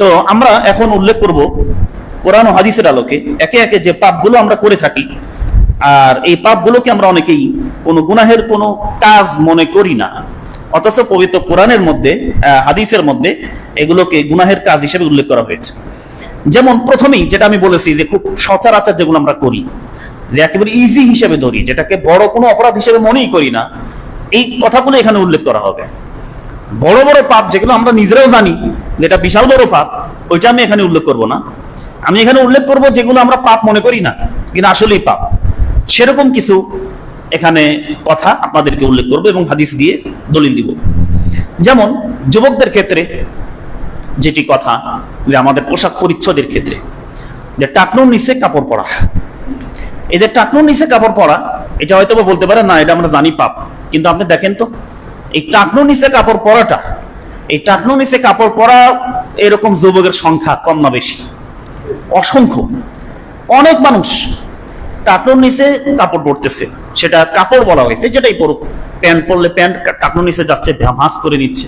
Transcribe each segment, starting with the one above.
তো আমরা এখন উল্লেখ করব কোরআন হাদিসের আলোকে। একে একে যে পাপগুলো আমরা করে থাকি, আর এই পাপগুলোকে আমরা অনেকেই কোনো গুনাহের কোনো কাজ মনে করি না। অথচ পবিত্র কোরআনের মধ্যে হাদিসের মধ্যে এগুলোকে গুনাহের কাজ হিসেবে উল্লেখ করা হয়েছে। যেমন প্রথমেই যেটা আমি বলেছি যে খুব সচরাচর যেগুলো আমরা করি, যে একেবারে ইজি হিসেবে ধরি, যেটাকে বড় কোনো অপরাধ হিসেবে মনেই করি না, এই কথাগুলো এখানে উল্লেখ করা হবে। বড় বড় পাপ যেগুলো আমরা নিজেরাও জানি, যেটা বিশাল বড় পাপ, ওইটা আমি এখানে উল্লেখ করব না। আমি এখানে উল্লেখ করব যেগুলো আমরা পাপ মনে করি না, কিন্তু আসলেই পাপ। সেরকম কিছু এখানে কথা আপনাদেরকে উল্লেখ করব এবং হাদিস দিয়ে দলিল দিব। যেমন, যুবকদের ক্ষেত্রে যেটি কথা যে আমাদের পোশাক পরিচ্ছদের ক্ষেত্রে, যে টাকনুর নিচে কাপড় পরা। এই যে টাকনুর নিচে কাপড় পরা, এটা হয়তো বলতে পারে না, এটা আমরা জানি পাপ। কিন্তু আপনি দেখেন তো এই টাকনুর নিচে কাপড় পরাটা, এই টাকনুর নিচে কাপড় পরা এরকম যুবকের সংখ্যা কম না বেশি। অসংখ্য। অনেক মানুষ টাকনুর নিচে কাপড় পরতেছে। সেটা কাপড় বলা হয়েছে, যেটাই পড়ুক প্যান্ট পরলে প্যান্ট টাকনুর নিচে যাচ্ছে ভাঁজ করে নিচ্ছে।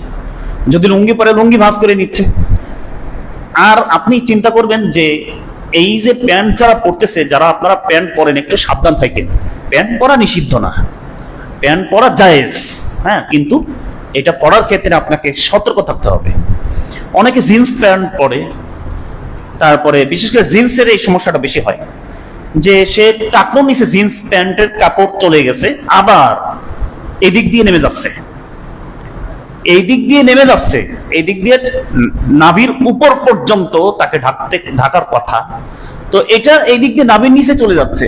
যদি লুঙ্গি পরে লুঙ্গি ভাঁজ করে নিচ্ছে। আর আপনি চিন্তা করবেন যে, এই যে প্যান্ট যারা পরতেছে, যারা আপনারা প্যান্ট পরেন, একটু সাবধান থাকেন। প্যান্ট পরা নিষিদ্ধ না। প্যান্ট পরা জায়েজ। হ্যাঁ কিন্তু এটা পরার ক্ষেত্রে আপনাকে সতর্ক থাকতে হবে। অনেকে জিন্স প্যান্ট পরে, তারপরে বিশেষ করে জিন্সের এই সমস্যাটা বেশি হয়। যে সে টাকনো নিচে জিন্স প্যান্টের কাপড় চলে গেছে, আবার এদিক দিয়ে নেমে যাচ্ছে। এই দিক দিয়ে নেমে যাচ্ছে এই দিক দিয়ে নাভির উপর পর্যন্ত তাকে ঢাকতে, ঢাকার কথা। তো এটা এই দিক দিয়ে নাভির নিচে চলে যাচ্ছে।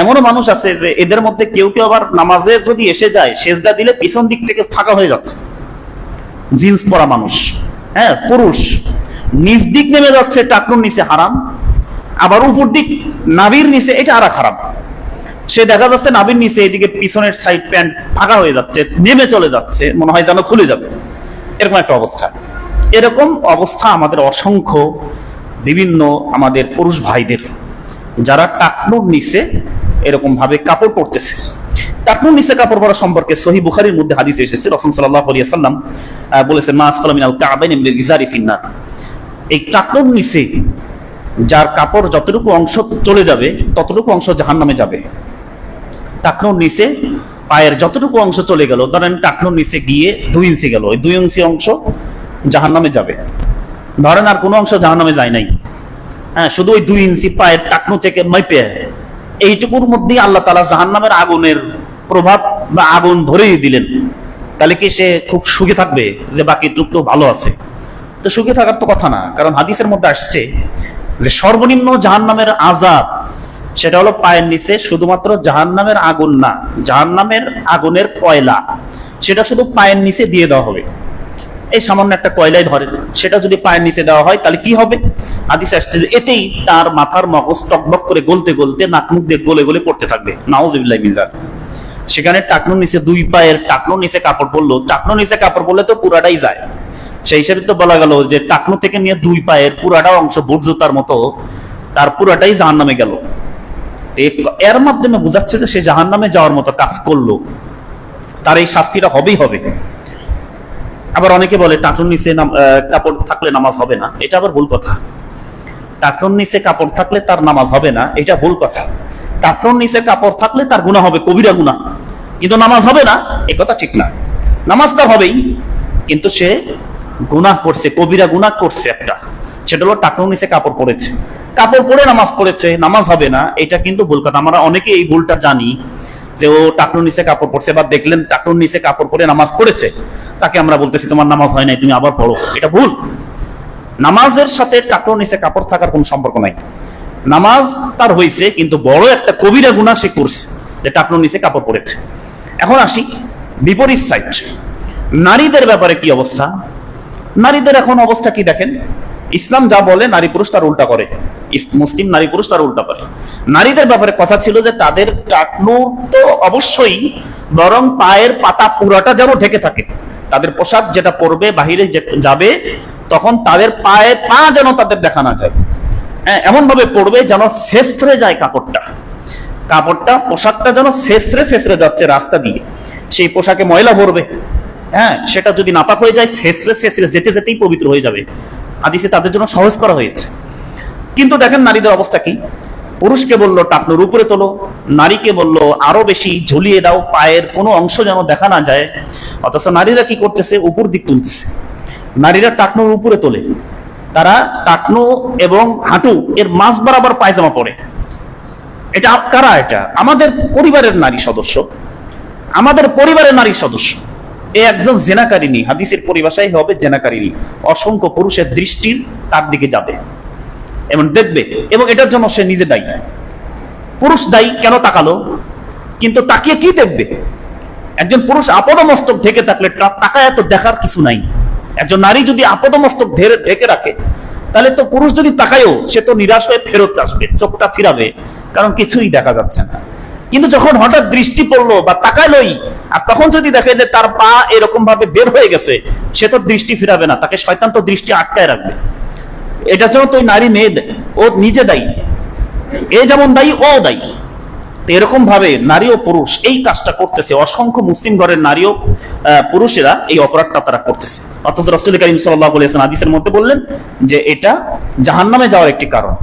এমনও মানুষ আছে যে এদের মধ্যে কেউ কেউ আবার নামাজে যদি এসে যায়, সেজদা দিলে পিছন দিক থেকে ফাঁকা হয়ে যাচ্ছে। জিন্স পরা মানুষ হ্যাঁ পুরুষ। নিচ দিক নেমে যাচ্ছে, টাকনুর নিচে হারাম। আবার উপর দিক নাভির নিচে, এটা আর খারাপ। সে দেখা যাচ্ছে নাভির নিচে, এদিকে পিছনের সাইড প্যান্ট ফাঁকা হয়ে যাচ্ছে, নেমে চলে যাচ্ছে, মনে হয় যেন খুলে যাবে। এরকম একটা অবস্থা। এরকম অবস্থা আমাদের অসংখ্য বিভিন্ন আমাদের পুরুষ ভাইদের। যারা টাকনুর নিচে এরকম ভাবে কাপড় পরতেছে। টাকনুর নিচে কাপড় পরা সম্পর্কে সহি বুখারির মধ্যে হাদিস এসেছে, রসুল সাল্লাহ সাল্লাম বলেছে, মা আসফালামিনাল ইজারি ফিন্নার। এই টাকনুর নিচে, যার কাপড় যতটুকু অংশ চলে যাবে, ততটুকু অংশ জাহান্নামে যাবে। টাকনুর নিচে, পায়ের যতটুকু অংশ চলে গেল, ধরেন টাকনুর নিচে গিয়ে দুই ইঞ্চি গেল, ওই দুই ইঞ্চি অংশ জাহান্নামে যাবে। ধরেন আর কোনো অংশ জাহান্নামে যায় নাই। হ্যাঁ শুধু ওই দুই ইঞ্চি পায়ের টাকনু থেকে মাইপে এইটুকুর মধ্যেই আল্লাহ তালা জাহান্নামের আগুনের প্রভাব বা আগুন ধরেই দিলেন। তাহলে কি সে খুব সুখে থাকবে যে বাকি টুক তো ভালো আছে? তো সুখে থাকার তো কথা না, কারণ হাদিসের মধ্যে আসছে যে সর্বনিম্ন জাহান্নামের আজাব সেটা হলো পায়ের নিচে শুধুমাত্র জাহান্নামের আগুন না, জাহান্নামের আগুনের কয়লা, সেটা শুধু পায়ের নিচে দিয়ে দেওয়া হবে। এই সামান্য একটা কয়লাই ধরেন, সেটা যদি পায়ের নিচে দেওয়া হয়, তাহলে কি হবে? হাদিস আসছে যে এতেই তার মাথার মগজ টকবক করে গলতে গলতে নাক মুখ দিয়ে গলে গলে পড়তে থাকবে। নাউজুবিল্লাহ মিজান সেখানে টাকনুর নিচে, দুই পায়ের টাকনুর নিচে কাপড় পরলো। টাকনুর নিচে কাপড় পরলে তো পুরাটাই যায়। সেই হিসেবে তো বলা গেল যে টাকনু থেকে নিয়ে দুই পায়ের পুরাটা অংশ বুট জুতার মতো, তার পুরাটাই জাহান নামে গেল এর মাধ্যমে বোঝাচ্ছে যে সে জাহান নামে যাওয়ার মতো কাজ করল। তার এই শাস্তিটা হবেই হবে। আবার অনেকে বলে, টাটুর নিচে কাপড় থাকলে নামাজ হবে না। এটা আবার ভুল কথা। টাকনুর নিচে কাপড় থাকলে তার নামাজ হবে না, এটা ভুল কথা। টাকনুর নিচে কাপড় থাকলে তার গুণা হবে, কবিরা গুণা কিন্তু নামাজ হবে না, এ কথা ঠিক না। নামাজ তার হবেই, কিন্তু সে গুনাহ করছে, কবিরা গুনাহ করছে একটা। সেটা হলো টাকনুর নিচে কাপড় পরেছে। কাপড় পরে নামাজ পড়েছে, নামাজ হবে না, এটা কিন্তু ভুল কথা। আমরা অনেকে এই ভুলটা জানি। যে ও টাকনুর নিচে কাপড় পরছে বা দেখলেন টাকনুর নিচে কাপড় পরে নামাজ পড়েছে, তাকে আমরা বলতেছি, তোমার নামাজ হয় নাই, তুমি আবার পড়ো। এটা ভুল। নামাজের সাথে টাকনুর নিচে কাপড় থাকার কোনো সম্পর্ক নাই। নামাজ তার হয়েছে, কিন্তু বড় একটা কবিরা গুণা সে করছে, যে টাকনুর নিচে কাপড় পরেছে। এখন আসি, বিপরীত সাইড নারীদের ব্যাপারে কি অবস্থা? নারীদের এখন অবস্থা কি দেখেন? ইসলাম যা বলে, নারী পুরুষ তার উল্টা করে। মুসলিম নারী পুরুষ তার উল্টা করে। নারীদের ব্যাপারে কথা ছিল যে তাদের টাকনু তো অবশ্যই বরং পায়ের পাতা পুরাটা যেন ঢেকে থাকে। তাদের পোশাক যেটা পরবে, বাহিরে যাবে, তখন তাদের পায়ে পা যেন তাদের দেখা না যায়। হ্যাঁ এমন ভাবে পড়বে যেন শেষরে যায় কাপড়টা। কাপড়টা, পোশাকটা যেন শেষরে শেষরে যাচ্ছে রাস্তা দিয়ে। সেই পোশাকে ময়লা ভরবে। হ্যাঁ সেটা যদি নাপাক হয়ে যায় শেষরে শেষরে যেতে যেতেই পবিত্র হয়ে যাবে। হাদিসে তাদের জন্য সহজ করা হয়েছে। কিন্তু দেখেন নারীদের অবস্থা কি? পুরুষকে বলল টাকনুর উপরে তোলো, নারীকে বলল আরও বেশি ঝুলিয়ে দাও, পায়ের কোনো অংশ যেন দেখা না যায়। অথচ নারীরা কি করতেছে? উপর দিক তুলতেছে। নারীরা টাকনুর উপরে তোলে। তারা টাকনু এবং হাঁটু এর মাঝ বরাবর পায়জামা পরে। এটা কারা এটা? আমাদের পরিবারের নারী সদস্য। আমাদের পরিবারের নারী সদস্য। এ একজন জেনাকারিনী হাদিসের পরিভাষাই হবে জেনাকারিনী অসংখ্য পুরুষের দৃষ্টির তার দিকে যাবে। এবং দেখবে, এবং এটার জন্য সে নিজে দায়ী। পুরুষ দায়ী কেন তাকালো? কিন্তু তাকিয়ে কি দেখবে? একজন পুরুষ আপদমস্তক ঢেকে থাকলে তাকায় তো দেখার কিছু নাই। একজন নারী যদি আপদমস্তক ঢেকে রাখে, তাহলে তো পুরুষ যদি তাকায়ও, সে তো নিরাশ হয়ে ফেরত আসবে, চোখটা ফিরাবে, কারণ কিছুই দেখা যাচ্ছে না। কিন্তু যখন হঠাৎ দৃষ্টি পড়ল বা তাকালোই, আর তখন যদি দেখে যে তার পা এরকম ভাবে বের হয়ে গেছে, সে তো দৃষ্টি ফিরাবে না, তাকে শয়তান তো দৃষ্টি আটকায় রাখবে। এটার জন্য তো নারী মেয়ে, ও নিজে দায়ী। এ যেমন দায়ী, ও দায়ী। এরকম ভাবে নারী ও পুরুষ এই কাজটা করতেছে। অসংখ্য মুসলিম ঘরের নারী ও পুরুষেরা এই অপরাধটা তারা করতেছে। অথচ রসুল করিম সাল্লাহ বলেছেন হাদিসের মধ্যে বললেন যে এটা জাহান্নামে যাওয়ার একটি কারণ।